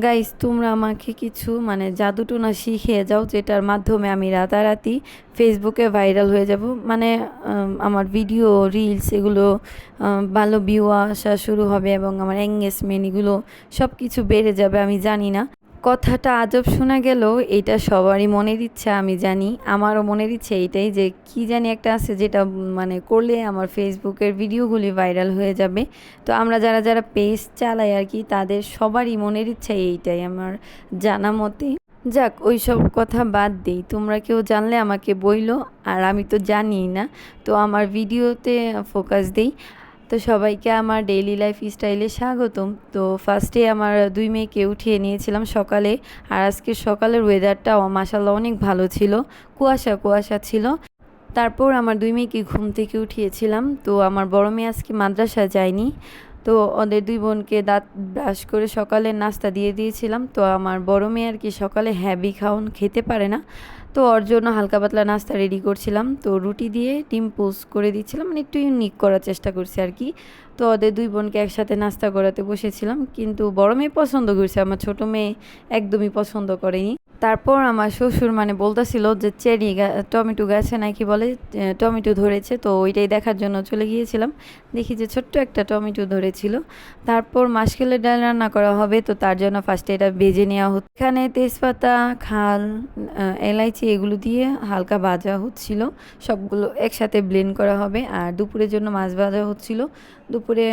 Guys তোমরা আমাকে কিছু মানে জাদুটোনা শিখিয়ে যাও, যেটার মাধ্যমে আমি রাতারাতি ফেসবুকে ভাইরাল হয়ে যাব। মানে আমার ভিডিও রিলস এগুলো ভালো ভিউ আসা শুরু হবে এবং আমার এঙ্গেজমেন্ট এগুলো সব কিছু বেড়ে যাবে, আমি জানি না। কথাটা আজব শোনা গেল, এটা সবারই মনের ইচ্ছা, আমি জানি। আমারও মনের ইচ্ছে এইটাই যে কি জানি একটা আছে যেটা মানে করলে আমার ফেসবুকের ভিডিওগুলি ভাইরাল হয়ে যাবে। তো আমরা যারা যারা পেজ চালাই আর কি, তাদের সবারই মনের ইচ্ছা এইটাই আমার জানা মতে। যাক ওই সব কথা বাদ দিই। তোমরা কেউ জানলে আমাকে বইলো, আর আমি তো জানি না। তো আমার ভিডিওতে ফোকাস দিই। তো সবাইকে আমার ডেইলি লাইফ স্টাইলে স্বাগতম। তো ফার্স্টে আমার দুই মেয়েকে উঠিয়ে নিয়েছিলাম সকালে, আর আজকে সকালের ওয়েদারটা মাসাল্লাহ অনেক ভালো ছিল, কুয়াশা কুয়াশা ছিল। তারপর আমার দুই মেয়েকে ঘুম থেকে উঠিয়েছিলাম, তো আমার বড় মেয়ে আজকে মাদ্রাসা যায়নি। তো ওদের দুই বোনকে দাঁত ব্রাশ করে সকালে নাস্তা দিয়ে দিয়েছিলাম। তো আমার বড় মেয়ে আর কি সকালে হ্যাভি খাওন খেতে পারে না। তো ওর জন্য হালকা পাতলা নাস্তা রেডি করছিলাম। তো রুটি দিয়ে ডিম পোস্ট করে দিচ্ছিলাম। মানে একটু ইউনিক করার চেষ্টা করছি আর কি। তো ওদের দুই বোনকে একসাথে নাস্তা করাতে বসেছিলাম। কিন্তু বড় মেয়ে পছন্দ করছে। আমার ছোট মেয়ে একদমই পছন্দ করেনি। তারপর আমার শ্বশুর মানে বলতেছিল যে চেরি টমেটো গাছে নাকি বলে টমেটো ধরেছে, তো ওইটাই দেখার জন্য চলে গিয়েছিলাম। দেখি যে ছোট্ট একটা টমেটো ধরেছিল। তারপর মাসকেলের ডাল রান্না করা হবে, তো তার জন্য ফার্স্টে এটা ভেজে নেওয়া হচ্ছে এখানে তেজপাতা, খাল এলাইচি এগুলো দিয়ে হালকা ভাজা হচ্ছিল। সবগুলো একসাথে ব্লেন্ড করা হবে। আর দুপুরের জন্য মাছ ভাজা হচ্ছিল। দুপুরে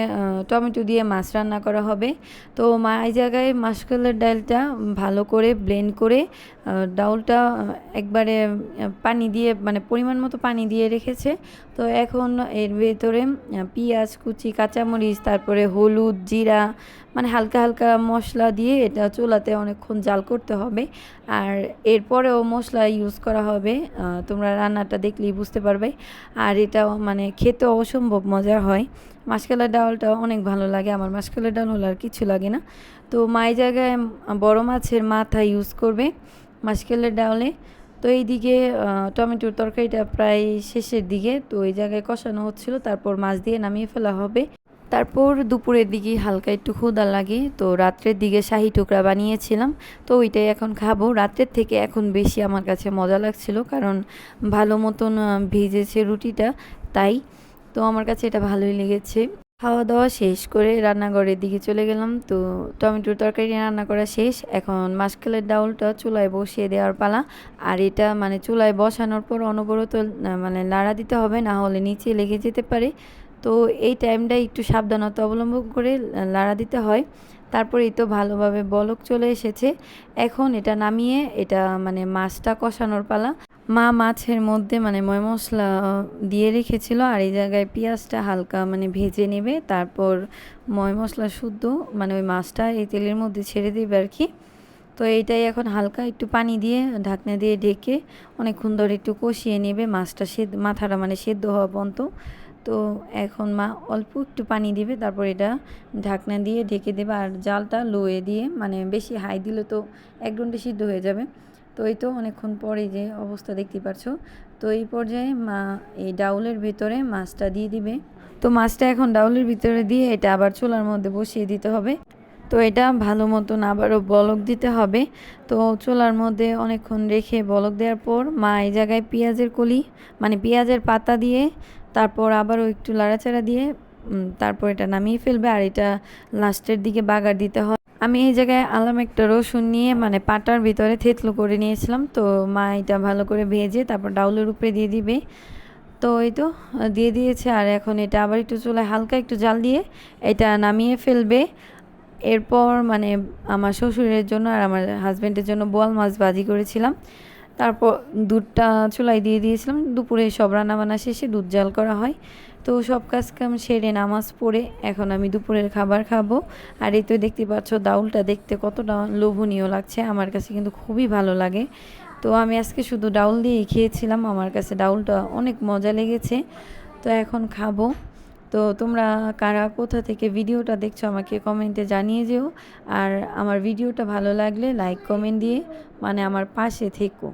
টমেটো দিয়ে মাছ রান্না করা হবে। তো মা, এই জায়গায় মাসকলের ডালটা ভালো করে ব্লেন্ড করে ডাউলটা একবারে পানি দিয়ে মানে পরিমাণ মতো পানি দিয়ে রেখেছে। তো এখন এর ভেতরে পিঁয়াজ, কুচি, কাঁচামরিচ, তারপরে হলুদ, জিরা মানে হালকা হালকা মশলা দিয়ে এটা চুলাতে অনেকক্ষণ জাল করতে হবে। আর এরপরেও মশলা ইউজ করা হবে। তোমরা রান্নাটা দেখলেই বুঝতে পারবে। আর এটাও মানে খেতে অসম্ভব মজা হয়। মাসকালের ডালটা অনেক ভালো লাগে। আমার মাসকালের ডাল হলে আর কিছু লাগে না। তো মাই জায়গায় বড় মাছের মাথা ইউজ করবে মাসকালের ডালে। তো এইদিকে আহ, টমেটোর তরকারিটা প্রায় শেষের দিকে। তো ওই জায়গায় কষানো হচ্ছিল। তারপর মাছ দিয়ে নামিয়ে ফেলা হবে। তারপর দুপুরের দিকে হালকা একটু ক্ষুদা লাগে, তো রাত্রের দিকে শাহি টুকরা বানিয়েছিলাম, তো ওইটাই এখন খাব। রাত্রের থেকে এখন বেশি আমার কাছে মজা লাগছিল, কারণ ভালো মতন ভিজেছে রুটিটা, তাই। তো আমার কাছে এটা ভালোই লেগেছে। খাওয়া দাওয়া শেষ করে রান্নাঘরের দিকে চলে গেলাম, তো টমেটোর তরকারি রান্না করা শেষ। এখন মাসকালের ডাউলটা চুলায় বসিয়ে দেওয়ার পালা, আর এটা মানে চুলায় বসানোর পর অনবরত মানে লাড়া দিতে হবে, না হলে নিচে লেগে যেতে পারে। তো এই টাইমটা একটু সাবধানতা অবলম্বন করে লাড়া দিতে হয়। তারপরেই তো ভালোভাবে বলক চলে এসেছে। এখন এটা নামিয়ে এটা মানে মাছটা কষানোর পালা। মা মাছের মধ্যে মানে ময় মশলা দিয়ে রেখেছিল আর এই জায়গায় পেঁয়াজটা হালকা মানে ভেজে নেবে। তারপর ময় মশলা শুদ্ধ মানে ওই মাছটা এই তেলের মধ্যে ছেড়ে দেবে আর কি। তো এইটাই এখন হালকা একটু পানি দিয়ে ঢাকনা দিয়ে ঢেকে অনেকক্ষণ ধরে একটু কষিয়ে নেবে মাছটা সেদ্ধ, মাথাটা মানে সেদ্ধ হওয়া পর্যন্ত। তো এখন মা অল্প একটু পানি দিবে, তারপর এটা ঢাকনা দিয়ে ঢেকে দেবে আর জালটা লোয়ে দিয়ে মানে বেশি হাই দিলে তো এক ঘণ্টা সিদ্ধ হয়ে যাবে। তো এই তো অনেকক্ষণ পরে যে অবস্থা দেখতে পাচ্ছ তো এই পর্যায়ে মা এই ডাউলের ভিতরে মাছটা দিয়ে দিবে। তো মাছটা এখন ডাউলের ভিতরে দিয়ে এটা আবার চুলার মধ্যে বসিয়ে দিতে হবে। তো এটা ভালো মতন আবারও বলক দিতে হবে। তো চুলার মধ্যে অনেকক্ষণ রেখে বলক দেওয়ার পর মা এই জায়গায় পেঁয়াজের কলি মানে পেঁয়াজের পাতা দিয়ে তারপর আবারও একটু লাড়াচাড়া দিয়ে তারপর এটা নামিয়ে ফেলবে আর এটা লাস্টের দিকে বাগার দিতে হয়। আমি এই জায়গায় আলাম একটা রসুন নিয়ে মানে পাটার ভিতরে থেতলো করে নিয়েছিলাম। তো মা এটা ভালো করে ভেজে তারপর ডাউলের উপরে দিয়ে দিবে। তো এই তো, দিয়ে দিয়েছে আর এখন এটা আবার একটু চুলায় হালকা একটু জাল দিয়ে এটা নামিয়ে ফেলবে। এরপর মানে আমার শ্বশুরের জন্য আর আমার হাজব্যান্ডের জন্য বোয়াল মাছ ভাজি করেছিলাম। তারপর দুধটা চুলায় দিয়ে দিয়েছিলাম। দুপুরে সব রান্না বান্না শেষে দুধ জাল করা হয়। তো সব কাজ কাম সেরে নামাজ পড়ে এখন আমি দুপুরের খাবার খাব। আর এই তো দেখতে পাচ্ছ ডাউলটা দেখতে কতটা লোভনীয় লাগছে। আমার কাছে কিন্তু খুবই ভালো লাগে। তো আমি আজকে শুধু ডাউল দিয়েই খেয়েছিলাম। আমার কাছে ডাউলটা অনেক মজা লেগেছে। তো এখন খাব। তো তোমরা কারা কোথা থেকে ভিডিওটা দেখছ আমাকে কমেন্টে জানিয়ে যেও। আর আমার ভিডিওটা ভালো লাগলে লাইক কমেন্ট দিয়ে মানে আমার পাশে থেকো।